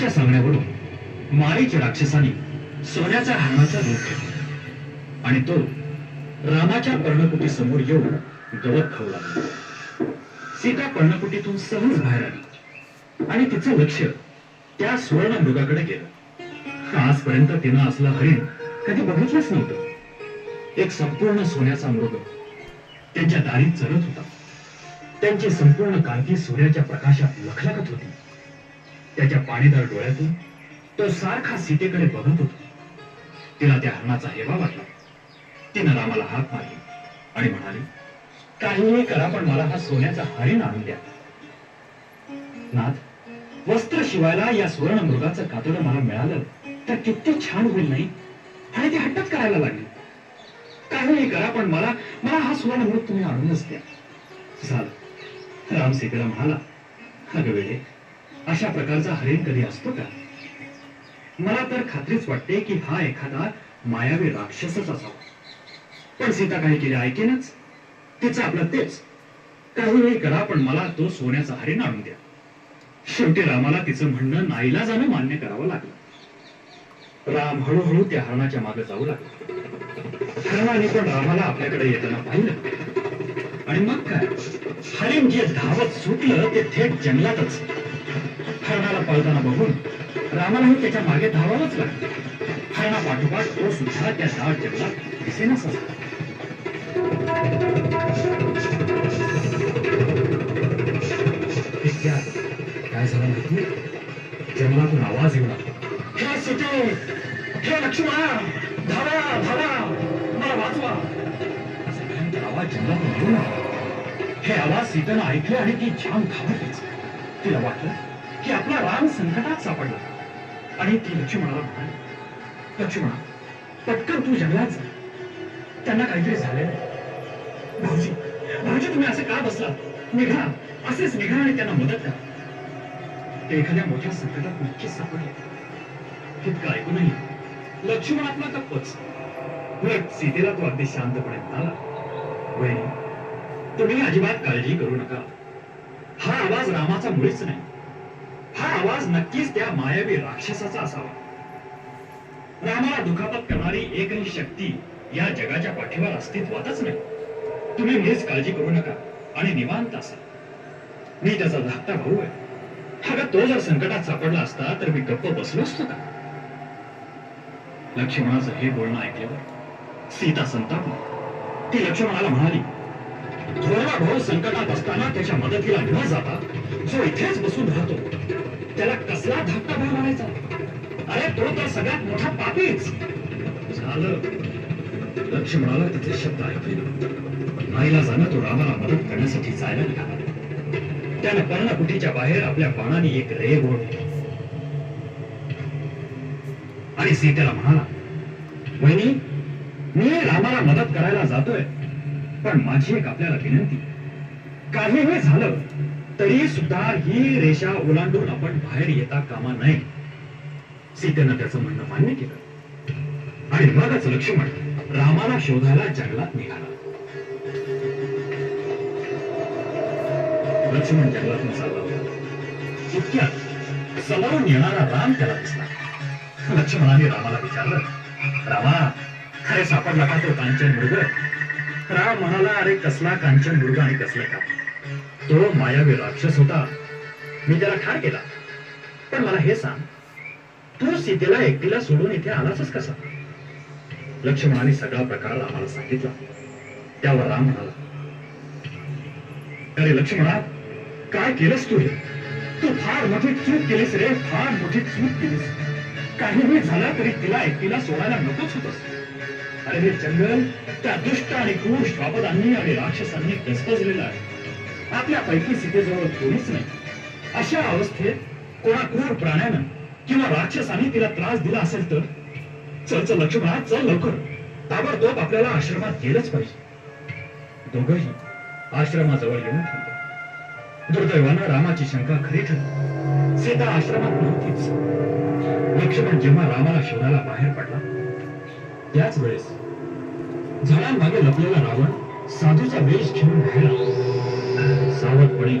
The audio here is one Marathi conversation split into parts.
रामाच्या सांगण्यावरून मारीच राक्षसाने सोन्याचा हरणाचा रूप घेतला आणि तो रामाच्या पर्णकुटी समोर येऊन गवत खाऊ लागला. सीता पर्णकुटीतून सहज बाहेर आली. आणि तिचं लक्ष त्या सुवर्ण मृगाकडे गेलं. आजपर्यंत तिनं असला हरिण कधी बघितलंच नव्हतं. एक संपूर्ण सोन्याचा मृग त्यांच्या दारीत चढत होता. त्यांची संपूर्ण कांती सूर्याच्या प्रकाशात लखलखत होती. त्याच्या पाणीदार डोळ्यातून तो सारखा सीतेकडे बघत होता. तिला त्या हरणाचा हेवा वाटला. तिनं रामाला हात मारली आणि म्हणाली काहीही करा पण मला हा सोन्याचा हरिण आणून द्या. नाथ वस्त्र शिवायला या सुवर्ण मृगाचं कातडं मला मिळालं तर किती छान होईल नाही? आणि ते हट्टच करायला लागले. काहीही करा पण मला मला हा सुवर्ण मृग तुम्ही आणूनच द्या. झालं. राम सीतेला म्हणाला अगं वेळे अशा प्रकारचा हरिण कधी असतो का? मला तर खात्रीच वाटते की हा एखादा मायावी राक्षसच असावा. पण सीता काही केले ऐकेनच. तिचं आपलं तेच. काहीही करा पण मला तो सोन्याचा हरिण आणून द्या. शेवटी रामाला तिचं म्हणणं नाईला जाणं मान्य करावं लागलं. राम हळूहळू त्या हरणाच्या मागे जाऊ लागला. हरणाने पण रामाला आपल्याकडे येताना पाहिलं. आणि मग काय? हरिण जे धावत सुटलं ते थेट जंगलातच. हरणाला पळताना बघून रामालाही त्याच्यामागे धावावंच लागलं हरणा पाठोपाठ तो सुद्धा त्या दाट जंगलात दिसेनाच असला काय झालं माहिती? जंगलातून आवाज येऊ लागला. हे सीते हे लक्ष्मणा धावा धावा मला वाचवा. असा भयंकर आवाज जंगलातून येऊ लागला. हे आवाज सीतेनं ऐकले आणि ती छान घाबरलीच. तिला वाटलं की आपला राम संकटात सापडला. आणि ती लक्ष्मणाला म्हणाली लक्ष्मणा पटकन तू जंगलात जा. त्यांना काहीतरी झाले भाऊजी भाऊजी तुम्ही असं का बसला निघा असेच निघा आणि त्यांना मदत करा. ते एखाद्या मोठ्या संकटात नक्कीच सापडले. तितकं ऐकूनही लक्ष्मण आपला गप्पच उलट सीतेला तो अगदी शांतपणे म्हणाला वहिनी तुम्ही अजिबात काळजी करू नका. हा आवाज रामाचा मुळीच नाही. हा आवाज नक्कीच त्या मायावी राक्षसाचा असावा. रामाला दुखापत करणारी एकही शक्ती या जगाच्या पाठीवर अस्तित्वातच नाही. तुम्ही मुळीच काळजी करू नका आणि निवांत असा. मी त्याचा धाकटा भाऊ आहे. अगं तो जर संकटात सापडला असता तर मी गप्प बसलो असतो का? लक्ष्मणाचं हे बोलणं ऐकल्यावर सीता संताप ती लक्ष्मणाला म्हणाली थोरला भाऊ संकटात असताना त्याच्या मदतीला न जाता जो इथेच बसून राहतो त्याला कसला धाकटा भाव म्हणायचा? अरे तो तर सगळ्यात मोठा पापीच. झालं. लक्ष्मणाला तिचे शब्द ऐकले नाईला जाणं तो रामाला मदत करण्यासाठी जायला निघाला त्यानं पर्णकुटीच्या बाहेर आपल्या बाणाने एक रेग ओढली. आणि सीतेला म्हणाला वहिनी मी रामाला मदत करायला जातोय पण माझी एक आपल्याला विनंती. काहीही झालं तरी सुद्धा ही रेषा ओलांडून आपण बाहेर येता कामा नये. सीतेनं त्याचं म्हणणं मान्य केलं. आणि मगच लक्ष्मण रामाला शोधायला जंगलात निघाला. लक्ष्मण जंगलातून चालला होता. इतक्यात समोरून येणारा राम त्याला दिसला. लक्ष्मणाने रामाला विचारलं रामा खरे सापडला का तो कांचन मृग? राम म्हणाला अरे कसला कांचन मृग आणि कसलं का तो मायावी राक्षस होता. मी त्याला ठार केला. पण मला हे सांग तू सीतेला एकटीला सोडून इथे आलासच कसा? लक्ष्मणाने सगळा प्रकार रामाला सांगितला. त्यावर राम म्हणाला अरे लक्ष्मणा काय केलंस तू हे? तू फार मोठी चूक केलीस रे फार मोठी चूक केलीस. काहीही झाला तरी तिला एकटीला सोडायला नकोच होतस. अरे हे जंगल त्या दुष्ट आणि क्रूर श्वापदांनी आणि राक्षसांनी गजबजलेलं आहे. आपल्या पैकी सीतेजवळ कोणीच नाही. अशा अवस्थेत कोणा क्रूर प्राण्यानं किंवा राक्षसाने तिला त्रास दिला असेल तर? चल चल लक्ष्मणा चल लवकर. ताबडतोब आपल्याला आश्रमात गेलंच पाहिजे. दोघही आश्रमाजवळ येऊन थांबले. दुर्दैवानं रामाची शंका खरी ठरली. सीता आश्रमात नव्हतीच. लक्ष्मण जेव्हा रामाला शोधायला बाहेर पडला त्याच वेळेस झाडांमागे लपलेला रावण साधूचा वेश घेऊन राहिला. सावधपणे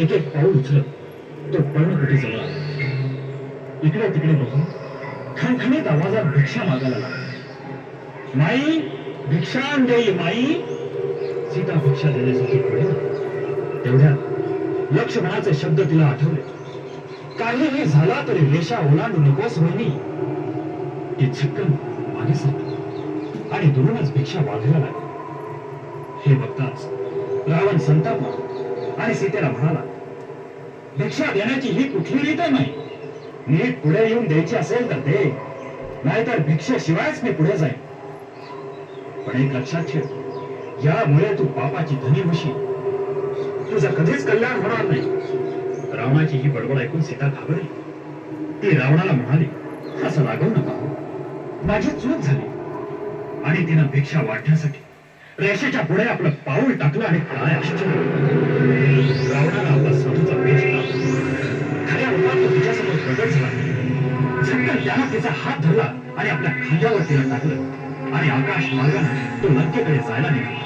एक एक पाऊल उचलत तो पर्णकुटी जवळ आला. इकडे तिकडे बघून खणखणीत आवाजात भिक्षा मागायला लागला. माई भिक्षा देई माई. सीता भिक्षा देण्यासाठी पुढे तेवढ्यात लक्ष्मणाचे शब्द तिला आठवले. काहीही झाला तरी रेषा ओलांडू नकोस वहिनी. ती झटकन मागे सरली आणि दुरूनच भिक्षा वाढायला लागली. हे बघताच रावण संतापला आणि सीतेला म्हणाला भिक्षा देण्याची ही कुठली रीत आहे नाही नीट पुढे येऊन द्यायची असेल तर दे. नाहीतर भिक्षेशिवायच मी पुढे जाईन. पण एक लक्षात ठेव यामुळे तू पापाची धनी होशी तुझं कधीच कल्याण होणार नाही. रावणाची ही बडबड ऐकून सीता घाबरली. ती रावणाला म्हणाली असं रागवू नका हो. माझी चूक झाली. आणि तिनं भिक्षा वाढण्यासाठी रेषेच्या पुढे आपलं पाऊल टाकलं आणि काय आश्चर्य रावणाला आपला साधूचा वेश खऱ्या रूपात तो तिच्यासमोर प्रगट झाला. झटकन त्यानं तिचा हात धरला आणि आपल्या खांद्यावर तिला टाकलं. आणि आकाश मार्गाने तो लंकेकडे जायला निघाला.